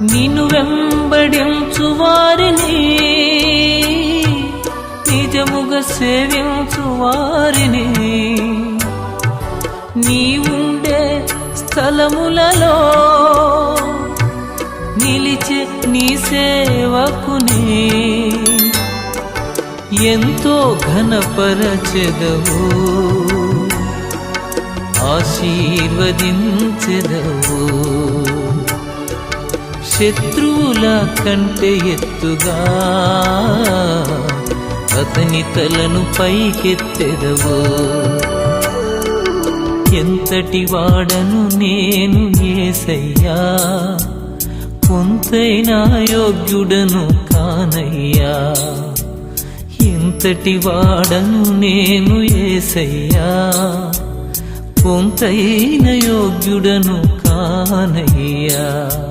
నిన్ను వెంబడించువారిని నిజముగా సేవించు వారిని నీవుండే స్థలములలో నిలిచే నీ సేవకుని. ఎంతో ఘనపరచెదవు ఆశీర్వదించెదవు. శత్రువుల కంటే ఎత్తుగా అతని తలను పైకెత్తెదవు. ఎంతటి వాడను నేను ఏసయ్యా? కొంతైనా యోగ్యుడను కానయ్యా? ఎంతటి వాడను నేను ఏసయ్యా? కొంతైన యోగ్యుడను కానయ్యా?